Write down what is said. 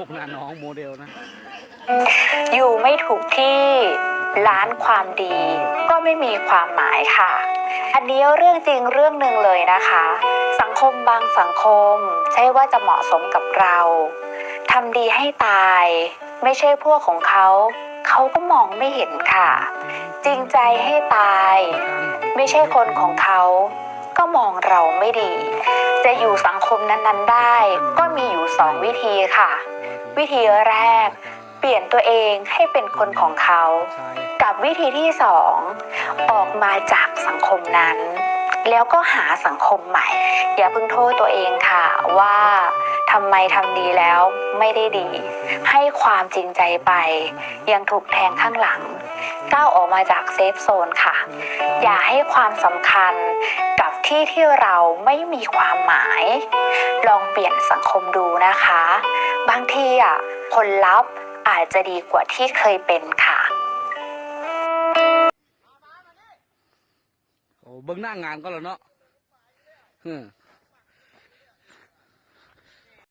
หกนาน้องโมเดลนะ อยู่ไม่ถูกที่ร้านความดี ก็ไม่มีความหมายค่ะ อันนี้เรื่องจริงเรื่องหนึ่งเลยนะคะ สังคมบางสังคม ใช่ว่าจะเหมาะสมกับเราทำดีให้ตาย ไม่ใช่พวกของเขา เขาก็มองไม่เห็นค่ะ จริงใจให้ตาย ไม่ใช่คนของเขา ก็มองเราไม่ดี จะอยู่สังคมนั้นๆได้ ก็มีอยู่สองวิธีค่ะ วิธีแรก เปลี่ยนตัวเองให้เป็นคนของเขา กับวิธีที่สองออกมาจากสังคมนั้น แล้วก็หาสังคมใหม่ อย่าเพิ่งโทษตัวเองค่ะว่าทำไมทำดีแล้วไม่ได้ดี ให้ความจริงใจไป ยังถูกแทงข้างหลัง ก้าวออกมาจากเซฟโซนค่ะ อย่าให้ความสำคัญกับที่ที่เราไม่มีความหมาย ลองเปลี่ยนสังคมดูนะคะ บางทีอะผลลัพธ์อาจจะดีกว่าที่เคยเป็นค่ะโอ้เบิ้งหน้างานก็แล้วเนาะเออ